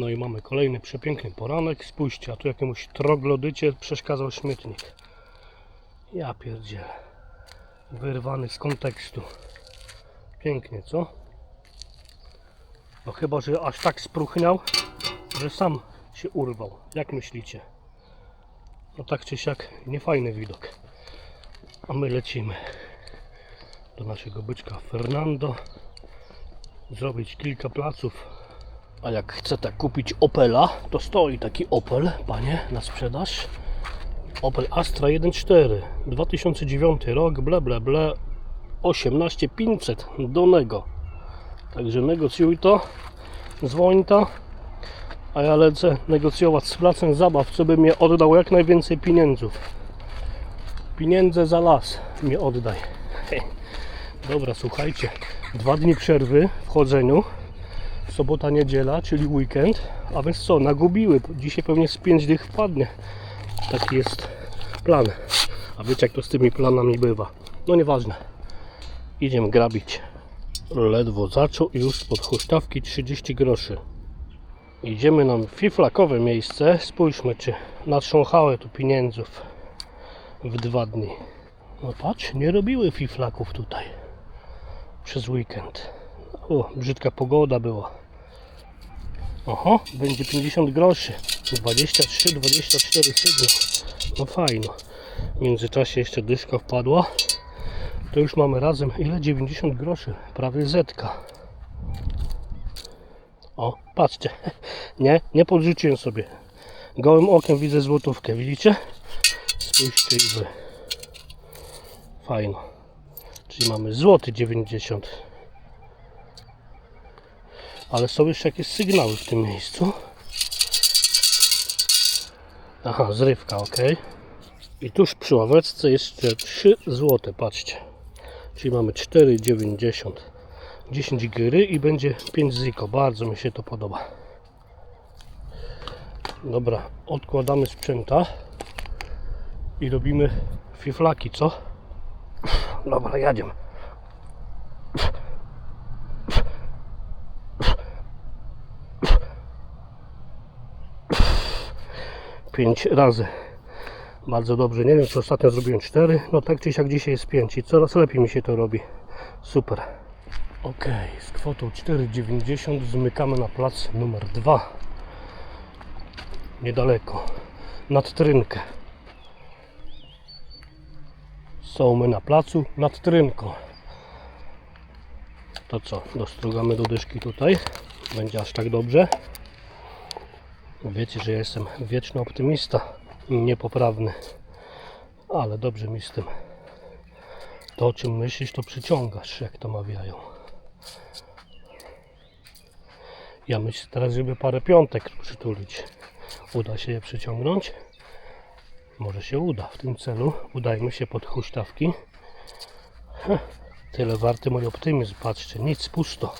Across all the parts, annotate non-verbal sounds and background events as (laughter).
No i mamy kolejny przepiękny poranek. Spójrzcie, a tu jakiemuś troglodycie przeszkadzał śmietnik. Ja pierdzielę. Wyrwany z kontekstu. Pięknie, co? No chyba, że aż tak spruchniał, że sam się urwał. Jak myślicie? No tak czy siak, niefajny widok. A my lecimy do naszego byczka Fernando. Zrobić kilka placów. A jak chcecie kupić Opela, to stoi taki Opel, panie, na sprzedaż. Opel Astra 1.4 2009 rok, ble ble ble 18500 do nego. Także negocjuj to, dzwoń to, a ja lecę negocjować z placem zabaw, co by mnie oddał jak najwięcej pieniędzów. Pieniądze za las mi oddaj. (laughs) Dobra, słuchajcie, dwa dni przerwy w chodzeniu, sobota, niedziela, czyli weekend, a więc co, nagubiły, dzisiaj pewnie z 5 dych wpadnie. Taki jest plan. A wiecie jak to z tymi planami bywa. No nieważne. Idziemy grabić. Ledwo zaczął i już pod huśtawki 30 groszy. Idziemy na fiflakowe miejsce. Spójrzmy, czy natrząchały tu pieniędzów w dwa dni. No patrz, nie robiły fiflaków tutaj przez weekend. O, brzydka pogoda była. Będzie 50 groszy. 23, 24 sygnał. No fajno. W międzyczasie jeszcze dyszka wpadła. To już mamy razem ile? 90 groszy. Prawie zetka. O, patrzcie. (laughs) Nie, nie podrzuciłem sobie. Gołym okiem widzę złotówkę, widzicie? Spójrzcie i wy. Fajno. Czyli mamy złoty 90. Ale są jeszcze jakieś sygnały w tym miejscu. Aha, zrywka, ok. I tuż przy ławeczce jeszcze 3 złote, patrzcie. Czyli mamy 4,90. 10 gry i będzie 5 ziko. Bardzo mi się to podoba. Dobra, odkładamy sprzęta i robimy fiflaki, co? Dobra, jadziemy. Pięć razy. Bardzo dobrze. Nie wiem, czy ostatnio zrobiłem 4. No tak czy siak dzisiaj jest 5 i coraz lepiej mi się to robi. Super. Ok, z kwotą 4,90 zmykamy na plac numer 2. Niedaleko. Nad Trynkę. Są my na placu nad Trynką. To co, dostrugamy do dyszki tutaj. Będzie aż tak dobrze. Wiecie, że ja jestem wieczny optymista niepoprawny. Ale dobrze mi z tym. To o czym myślisz, to przyciągasz, jak to mawiają. Ja myślę teraz, żeby parę piątek przytulić. Uda się je przyciągnąć. Może się uda. W tym celu udajmy się pod huśtawki. Tyle warty mój optymizm. Patrzcie, nic, pusto.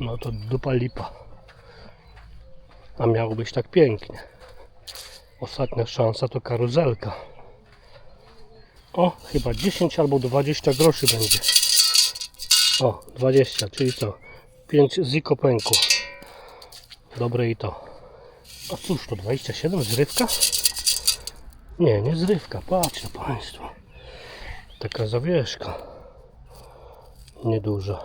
No to dupa lipa. A miało być tak pięknie. Ostatnia szansa to karuzelka. O, chyba 10 albo 20 groszy będzie. O, 20, czyli co? 5 ziko pęku. Dobre i to. A cóż to, 27 zrywka? Nie, nie zrywka, patrzcie Państwo. Taka zawieszka. Nieduża.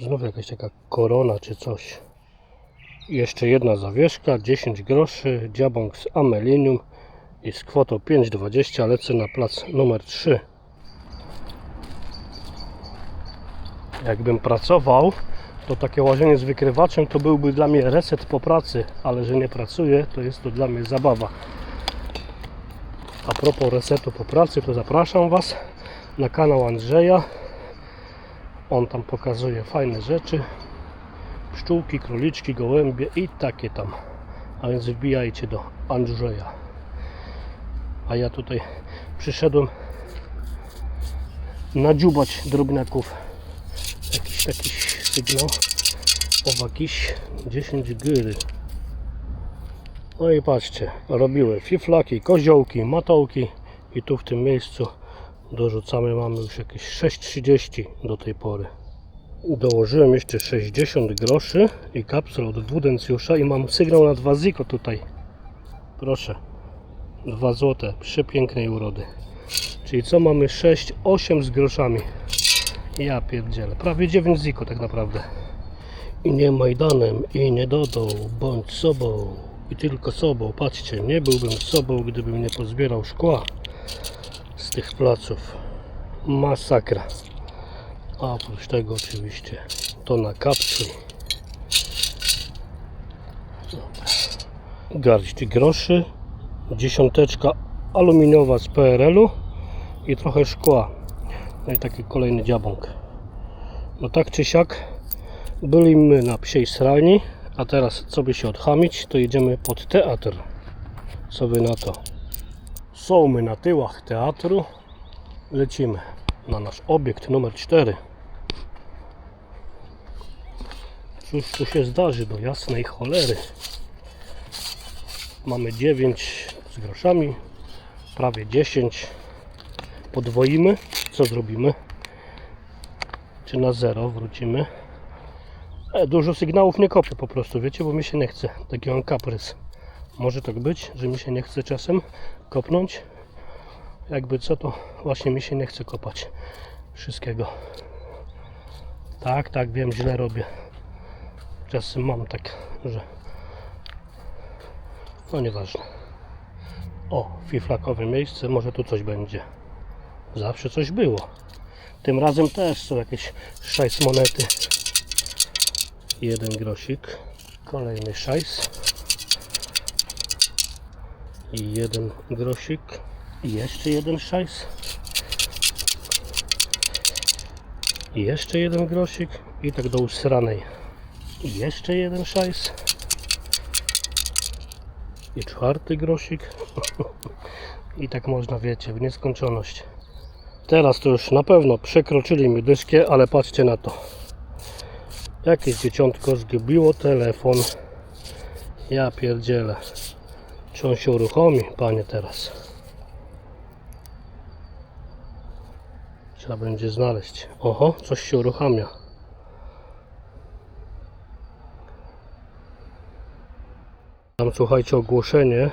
Znów jakaś taka korona czy coś. Jeszcze jedna zawieszka, 10 groszy, diabong z amelinium i z kwotą 5,20 lecę na plac numer 3. Jakbym pracował, to takie łażenie z wykrywaczem to byłby dla mnie reset po pracy, ale że nie pracuję, to jest to dla mnie zabawa. A propos resetu po pracy, to zapraszam Was na kanał Andrzeja. On tam pokazuje fajne rzeczy. Pszczółki, króliczki, gołębie i takie tam. A więc wbijajcie do Andrzeja. A ja tutaj przyszedłem nadziubać drobniaków. Jakiś taki sygnał. O, jakiś 10 gyry. No i patrzcie, robiły fiflaki, koziołki, matołki i tu w tym miejscu dorzucamy, mamy już jakieś 6,30 do tej pory. Dołożyłem jeszcze 60 groszy i kapsel od Wudencjusza i mam sygnał na 2 ziko tutaj. Proszę. 2 złote, przepięknej urody. Czyli co mamy 6, 8 z groszami. Ja pierdzielę. Prawie 9 ziko tak naprawdę. I nie Majdanem, i nie Dodą, bądź sobą. I tylko sobą. Patrzcie, nie byłbym sobą, gdybym nie pozbierał szkła z tych placów. Masakra. A oprócz tego oczywiście to na. Dobra. Garść groszy, dziesiąteczka aluminiowa z PRL-u i trochę szkła. No i taki kolejny dziabąk. No tak czy siak byliśmy na psiej sralni, a teraz co by się odchamić, to jedziemy pod teatr. Co wy na to? Są my na tyłach teatru. Lecimy na nasz obiekt numer 4. Cóż tu się zdarzy do jasnej cholery. Mamy 9 z groszami, prawie 10. Podwoimy. Co zrobimy? Czy na zero wrócimy? E, dużo sygnałów nie kopię po prostu, wiecie, bo mi się nie chce. Taki mam kaprys. Może tak być, że mi się nie chce czasem kopnąć. Jakby co, to właśnie mi się nie chce kopać wszystkiego. Tak, tak, wiem, źle robię. Czasem mam tak, że no nieważne. O, fiflakowe miejsce, może tu coś będzie. Zawsze coś było. Tym razem też są jakieś szajs monety. Jeden grosik. Kolejny szajs. I jeden grosik. I jeszcze jeden szajs. I jeszcze jeden grosik. I tak do usranej. I jeszcze jeden szajs. I czwarty grosik. I tak można, wiecie, w nieskończoność. Teraz to już na pewno przekroczyli mi dyszkę, ale patrzcie na to. Jakieś dzieciątko zgubiło telefon. Ja pierdzielę. Czy on się uruchomi, panie, teraz? Trzeba będzie znaleźć. Oho, coś się uruchamia. Tam słuchajcie ogłoszenie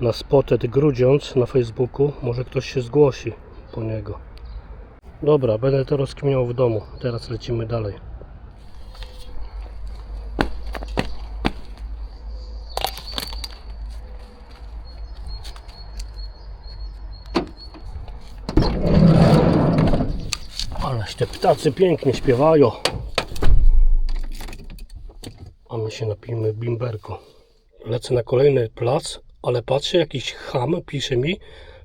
na Spotted Grudziądz na Facebooku. Może ktoś się zgłosi po niego. Dobra, będę to rozkminiał w domu. Teraz lecimy dalej. Ależ te ptacy pięknie śpiewają. A my się napijmy bimberko. Lecę na kolejny plac, ale patrzę, jakiś ham pisze mi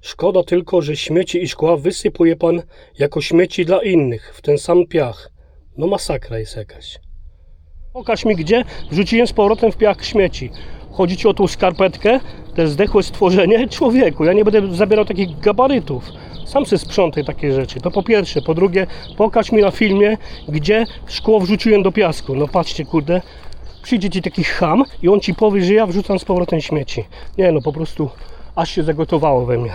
Szkoda tylko, że śmieci i szkła wysypuje pan jako śmieci dla innych, w ten sam piach. No masakra jest jakaś. Pokaż mi gdzie wrzuciłem z powrotem w piach śmieci. Chodzi ci o tą skarpetkę, te zdechłe stworzenie? Człowieku, ja nie będę zabierał takich gabarytów. Sam se sprzątaj takie rzeczy. To po pierwsze. Po drugie, pokaż mi na filmie, gdzie szkło wrzuciłem do piasku. No patrzcie, kurde, przyjdzie ci taki ham i on ci powie, że ja wrzucam z powrotem śmieci. Nie no, po prostu aż się zagotowało we mnie.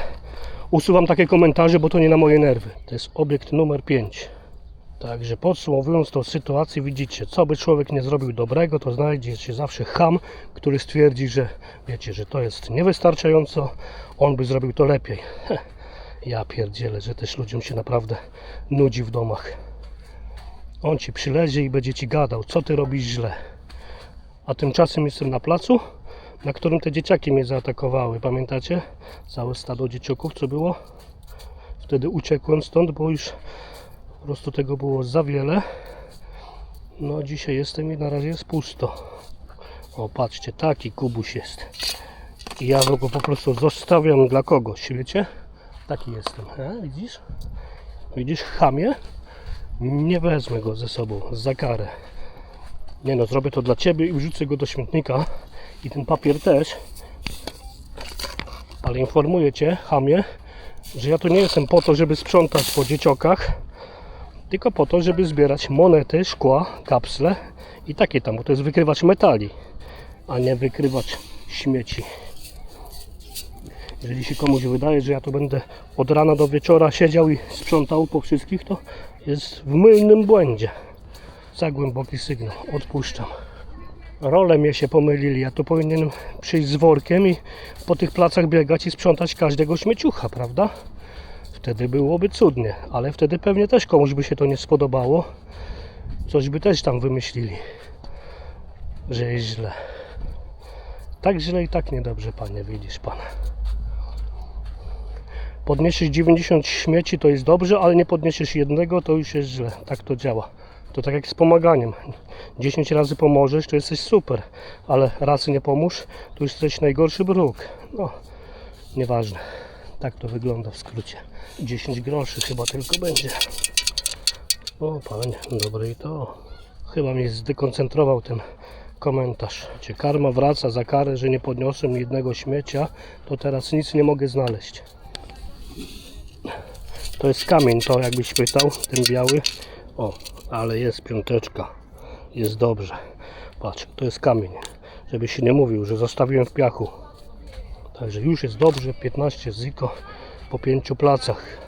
Usuwam takie komentarze, bo to nie na moje nerwy. To jest obiekt numer 5. Także podsumowując tą sytuację, widzicie, co by człowiek nie zrobił dobrego, to znajdzie się zawsze ham, który stwierdzi, że wiecie, że to jest niewystarczająco, on by zrobił to lepiej. Ja pierdzielę, że też ludziom się naprawdę nudzi w domach. On ci przylezie i będzie ci gadał, co ty robisz źle. A tymczasem jestem na placu, na którym te dzieciaki mnie zaatakowały. Pamiętacie? Całe stado dzieciaków, co było? Wtedy uciekłem stąd, bo już po prostu tego było za wiele. No dzisiaj jestem i na razie jest pusto. O, patrzcie, taki kubuś jest. I ja go po prostu zostawiam dla kogoś, wiecie? Taki jestem. Widzisz? Widzisz, chamie? Nie wezmę go ze sobą za karę. Nie no, zrobię to dla Ciebie i wrzucę go do śmietnika. I ten papier też. Ale informuję Cię, chamie, że ja tu nie jestem po to, żeby sprzątać po dzieciokach, tylko po to, żeby zbierać monety, szkła, kapsle i takie tam, bo to jest wykrywacz metali, a nie wykrywacz śmieci. Jeżeli się komuś wydaje, że ja tu będę od rana do wieczora siedział i sprzątał po wszystkich, to jest w mylnym błędzie. Za głęboki sygnał. Odpuszczam. Role mnie się pomylili. Ja tu powinienem przyjść z workiem i po tych placach biegać i sprzątać każdego śmieciucha, prawda? Wtedy byłoby cudnie, ale wtedy pewnie też komuś by się to nie spodobało. Coś by też tam wymyślili, że jest źle. Tak źle i tak niedobrze, panie, widzisz pan. Podniesiesz 90 śmieci, to jest dobrze, ale nie podniesiesz jednego, to już jest źle. Tak to działa. To tak jak z pomaganiem. 10 razy pomożesz, to jesteś super, ale raz nie pomóż, to już jesteś najgorszy bruk. No, nieważne. Tak to wygląda w skrócie. 10 groszy chyba tylko będzie. O panie, dobre i to. Chyba mnie zdekoncentrował ten komentarz. Gdzie karma wraca za karę, że nie podniosłem jednego śmiecia, to teraz nic nie mogę znaleźć. To jest kamień, to jakbyś pytał, ten biały. O, ale jest piąteczka. Jest dobrze. Patrz, to jest kamień. Żeby się nie mówił, że zostawiłem w piachu. Także już jest dobrze, 15 ziko po pięciu placach.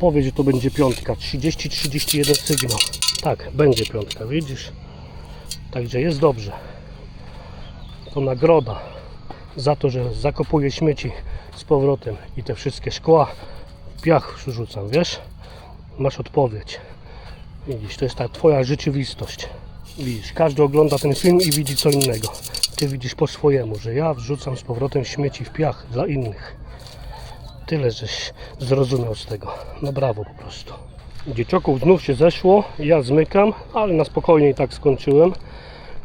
Powiedz, że to będzie piątka, 30-31 sygnał. Tak, będzie piątka, widzisz? Także jest dobrze. To nagroda za to, że zakopuję śmieci z powrotem i te wszystkie szkła w piach rzucam, wiesz? Masz odpowiedź. Widzisz, to jest ta twoja rzeczywistość. Widzisz, każdy ogląda ten film i widzi co innego. Ty widzisz po swojemu, że ja wrzucam z powrotem śmieci w piach dla innych. Tyle, żeś zrozumiał z tego. No brawo po prostu. Dziecioków znów się zeszło, ja zmykam, ale na spokojnie i tak skończyłem.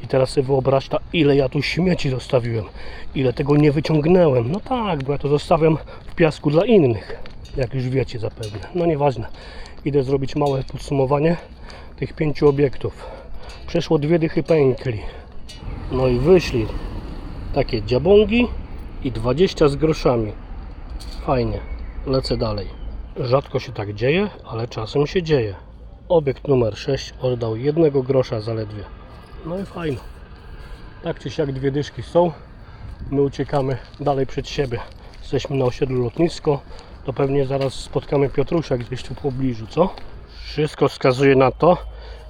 I teraz sobie wyobraź, ta, ile ja tu śmieci zostawiłem, ile tego nie wyciągnąłem. No tak, bo ja to zostawiam w piasku dla innych, jak już wiecie zapewne. No nieważne. Idę zrobić małe podsumowanie tych pięciu obiektów. Przeszło dwie dychy pękli. No i wyszli takie dziabągi i 20 z groszami. Fajnie, lecę dalej. Rzadko się tak dzieje, ale czasem się dzieje. Obiekt numer 6 oddał jednego grosza zaledwie. No i fajno. Tak czy siak dwie dyszki są. My uciekamy dalej przed siebie. Jesteśmy na osiedlu lotnisko. To pewnie zaraz spotkamy Piotrusia gdzieś tu w pobliżu, co? Wszystko wskazuje na to,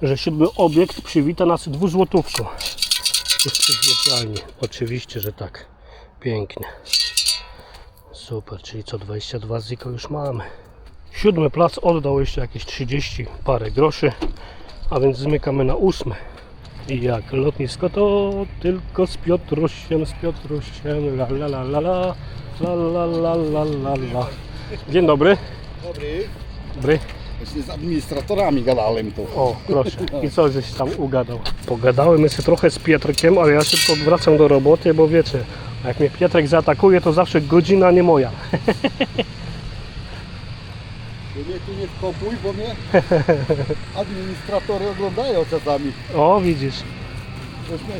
że siódmy obiekt przywita nas dwuzłotówką. Przed wjeżdżalni. Oczywiście, że tak. Pięknie. Super, czyli co 22 ziko już mamy. Siódmy plac oddał jeszcze jakieś 30 parę groszy, a więc zmykamy na ósmy. I jak lotnisko to tylko z Piotrusiem, z Piotrusiem, la la la la la, la la la la la la. Dzień dobry. Dobry. Dobry. Właśnie z administratorami gadałem tu. O, proszę. I co żeś tam ugadał? Pogadałem jeszcze trochę z Pietrkiem, ale ja szybko wracam do roboty, bo wiecie, jak mnie Pietrek zaatakuje, to zawsze godzina nie moja. Ty mnie tu nie wkopuj, bo mnie administratory oglądają czasami. O, widzisz. Żeśmy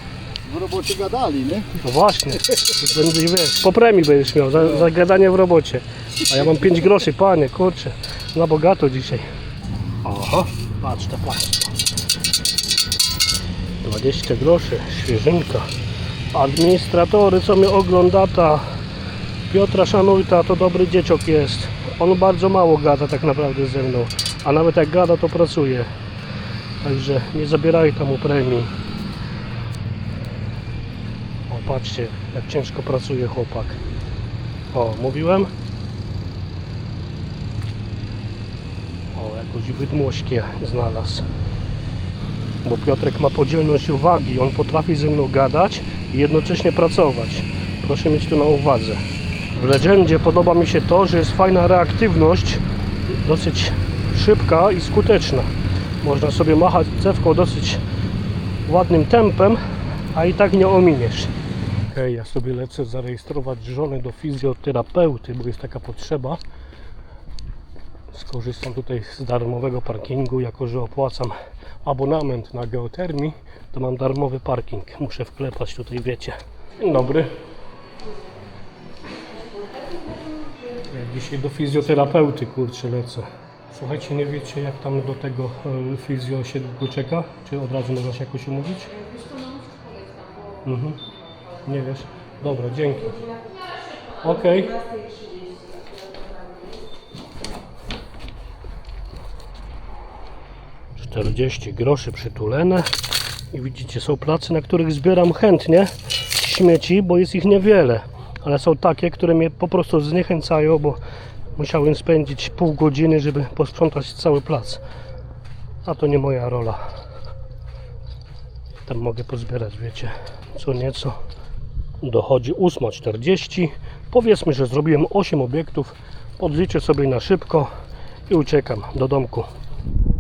w robocie gadali, nie? No właśnie. Będzie, wiesz, po premii będziesz miał za, za gadanie w robocie. A ja mam 5 groszy, panie, kurczę. Na bogato dzisiaj. Oho, patrz to, patrz. 20 groszy, świeżynka. Administratory, co mnie ogląda, ta Piotra Szanujta, to dobry dzieciok jest. On bardzo mało gada tak naprawdę ze mną. A nawet jak gada, to pracuje. Także nie zabieraj tam mu premii. O, patrzcie, jak ciężko pracuje chłopak. O, mówiłem? O, jakąś wydmuszkę znalazł. Bo Piotrek ma podzielność uwagi. On potrafi ze mną gadać i jednocześnie pracować. Proszę mieć to na uwadze. W Legendzie podoba mi się to, że jest fajna reaktywność, dosyć szybka i skuteczna. Można sobie machać cewką dosyć ładnym tempem, a i tak nie ominiesz. Okej, ja sobie lecę zarejestrować żonę do fizjoterapeuty, bo jest taka potrzeba. Skorzystam tutaj z darmowego parkingu, jako że opłacam abonament na geotermii, to mam darmowy parking. Muszę wklepać tutaj, wiecie. Dzień dobry. Ja dzisiaj do fizjoterapeuty, kurczę, lecę. Słuchajcie, nie wiecie jak tam do tego e, fizjo się czeka? Czy od razu można się jakoś umówić? Mhm. Nie wiesz? Dobra, dzięki. Okej. Czterdzieści groszy przytulene. I widzicie, są place, na których zbieram chętnie śmieci, bo jest ich niewiele. Ale są takie, które mnie po prostu zniechęcają, bo musiałem spędzić pół godziny, żeby posprzątać cały plac. A to nie moja rola. Tam mogę pozbierać, wiecie, co nieco. Dochodzi 8.40. Powiedzmy, że zrobiłem 8 obiektów. Podliczę sobie na szybko i uciekam do domku.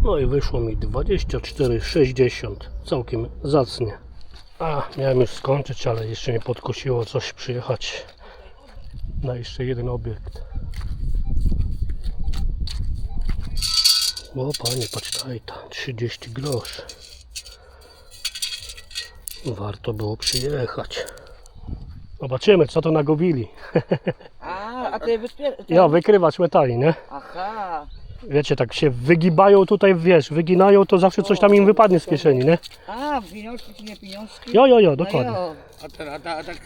No i wyszło mi 24,60. Całkiem zacnie. A, miałem już skończyć, ale jeszcze mnie podkusiło coś przyjechać na jeszcze jeden obiekt. O panie, patrz tajta, 30 groszy. Warto było przyjechać. Zobaczymy, co to nagobili. A, a ty wyspier... Ja, wykrywać metali, nie? Aha. Wiecie, tak się wygibają tutaj, wiesz, wyginają, to zawsze coś tam im wypadnie z kieszeni, nie? A, pieniążki czy nie pieniążki? Jo, jo, jo, No dokładnie. jo. A, ten, a, ta, a tak,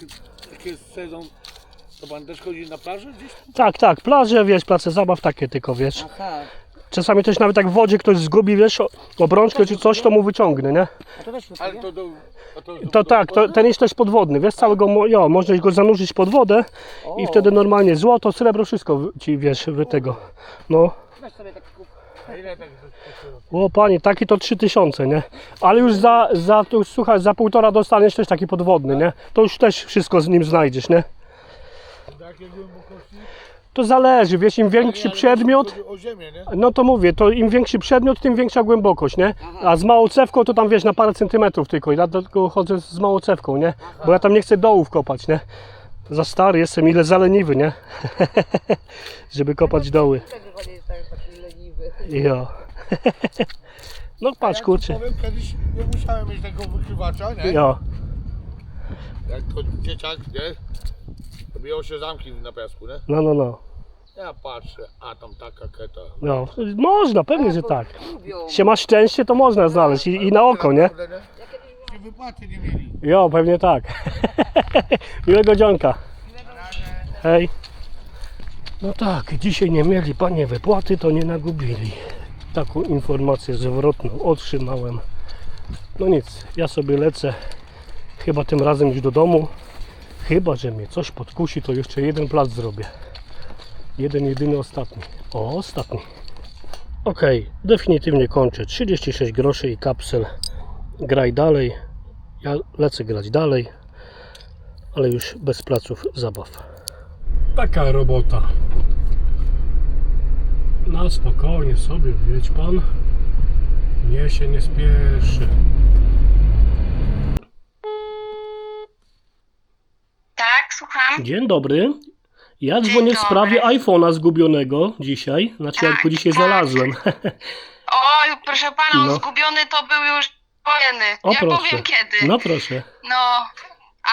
jak jest sezon, to pan też chodzi na plażę gdzieś? Tak, tak, plaże, wiesz, place zabaw takie tylko, wiesz. Aha. Czasami też nawet jak w wodzie ktoś zgubi, wiesz, o- obrączkę czy coś, to mu wyciągnę, nie? A to weź Ale to do... A to, To tak, to, ten jest też podwodny, wiesz, całego, mo- jo, można go zanurzyć pod wodę i wtedy normalnie złoto, srebro, wszystko ci, wiesz, wy tego. No, Weź sobie taki kup. A ile tak o panie, taki to 3000, nie? Ale już za, za, to już, słuchaj, za półtora dostaniesz też taki podwodny, nie? To już też wszystko z nim znajdziesz, nie? Jakie głębokości? To zależy, wiesz, im większy przedmiot, Chodzi o ziemię, nie? no to mówię, to im większy przedmiot, tym większa głębokość, nie? A z małą cewką to tam wiesz na parę centymetrów tylko i dlatego chodzę z małą cewką, nie? Bo ja tam nie chcę dołów kopać, nie? Za stary jestem, ile zaleniwy, nie? (laughs) Żeby kopać doły. Tak tak- taki leniwy. Jo. (laughs) No patrz, kurczę. Powiem, kiedyś nie musiałem mieć takiego wykrywacza, nie? Jo. Jak to dzieciak, nie? Robiło się zamki na piasku, nie? No, no, no. Ja patrzę, a tam taka keta. no. Można, pewnie, że tak. Się ma szczęście, to można znaleźć i, i na oko, nie? Wypłaty nie mieli. Jo, pewnie tak. (laughs) Miłego dzionka. Hej. No tak, dzisiaj nie mieli panie wypłaty, to nie nagubili. Taką informację zwrotną otrzymałem. No nic, ja sobie lecę chyba tym razem już do domu. Chyba, że mnie coś podkusi, to jeszcze jeden plac zrobię. Jeden, jedyny, ostatni. O, ostatni. Ok, definitywnie kończę. 36 groszy i kapsel. Graj dalej. Ja lecę grać dalej, ale już bez placów zabaw. Taka robota. Na spokojnie sobie, wiedź pan. Nie się nie spieszy. Tak, słucham. Dzień dobry. Ja Dzień dzwonię w sprawie iPhone'a zgubionego dzisiaj. Znaczy, jak go Tak, dzisiaj tak. znalazłem. (laughs) Oj, proszę pana, No. on zgubiony to był już wojenny. O, ja proszę. powiem kiedy. No proszę. No,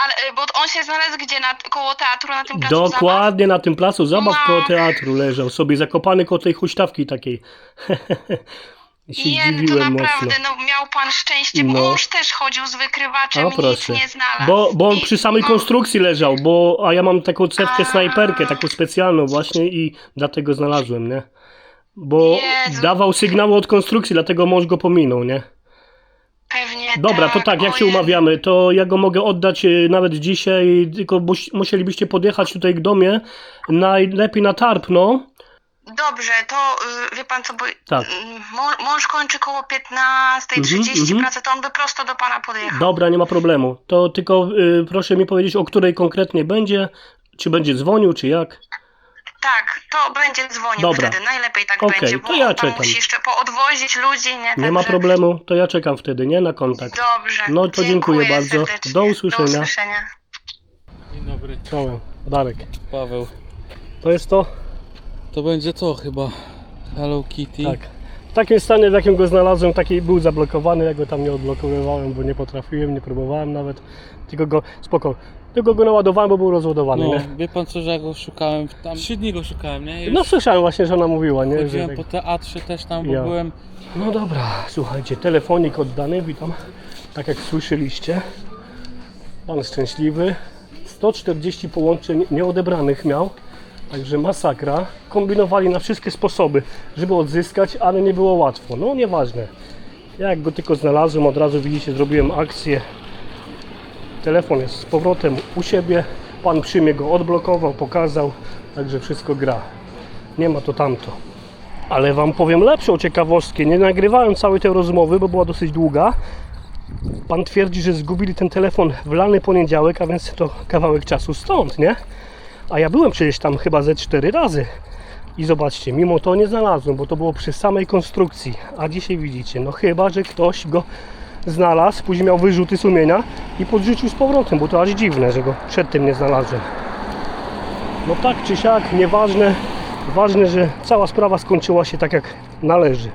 ale, bo on się znalazł gdzie? Na, koło teatru, na tym placu zabaw? Dokładnie na tym placu zabaw No. koło teatru leżał sobie zakopany koło tej huśtawki takiej. (laughs) się Nie, to naprawdę, mocno. no miał pan szczęście, bo No. mąż też chodził z wykrywaczem O i proszę. nic nie znalazł. Bo, bo on I- przy samej no, konstrukcji leżał, bo a ja mam taką cewkę A. snajperkę, taką specjalną właśnie i dlatego znalazłem, nie? Bo Jezu. dawał sygnały od konstrukcji, dlatego mąż go pominął, nie? Pewnie Dobra, to tak, jak się ojej. umawiamy, to ja go mogę oddać e, nawet dzisiaj, tylko musielibyście podjechać tutaj k domie, najlepiej na tarp, no. Dobrze, to y, wie pan co, bo Tak. y, mąż, mąż kończy koło 15.30 Mhm, mhm. pracę, to on by prosto do pana podjechał. Dobra, nie ma problemu. To tylko y, proszę mi powiedzieć, o której konkretnie będzie, czy będzie dzwonił, czy jak. Tak, to będzie dzwonił Dobra. wtedy, najlepiej tak Okej, będzie, to bo ja on tam czekam. musi jeszcze poodwozić ludzi, nie? Nie ma Także- problemu, to ja czekam wtedy, nie? Na kontakt. Dobrze. No to dziękuję bardzo. serdecznie. Do usłyszenia. Do usłyszenia. Dzień dobry, Czołem, Darek. Paweł. To jest to? To będzie to chyba Hello Kitty. Tak. W takim stanie, w jakim go znalazłem, taki był zablokowany, ja go tam nie odblokowywałem, bo nie potrafiłem, nie próbowałem nawet. Tylko go, spoko, tylko go naładowałem, bo był rozładowany, No, nie? wie pan co, że ja go szukałem, tam trzy dni go szukałem, nie? Już No słyszałem właśnie, że ona mówiła, nie? Że chodziłem tak- po teatrze też tam, bo Ja. byłem... No dobra, słuchajcie, telefonik oddany, witam. Tak jak słyszeliście, pan szczęśliwy. 140 połączeń nieodebranych miał, także masakra. Kombinowali na wszystkie sposoby, żeby odzyskać, ale nie było łatwo. No nieważne. Ja jak go tylko znalazłem, od razu widzicie, zrobiłem akcję. Telefon jest z powrotem u siebie. Pan przy mnie go odblokował, pokazał, także wszystko gra. Nie ma to tamto. Ale Wam powiem lepszą ciekawostkę. Nie nagrywałem całej tej rozmowy, bo była dosyć długa. Pan twierdzi, że zgubili ten telefon w lany poniedziałek, a więc to kawałek czasu stąd, nie? A ja byłem przecież tam chyba ze cztery razy. I zobaczcie, mimo to nie znalazłem, bo to było przy samej konstrukcji. A dzisiaj widzicie, no chyba, że ktoś go znalazł, później miał wyrzuty sumienia i podrzucił z powrotem, bo to aż dziwne, że go przedtem nie znalazłem. No tak czy siak, nieważne. Ważne, że cała sprawa skończyła się tak jak należy.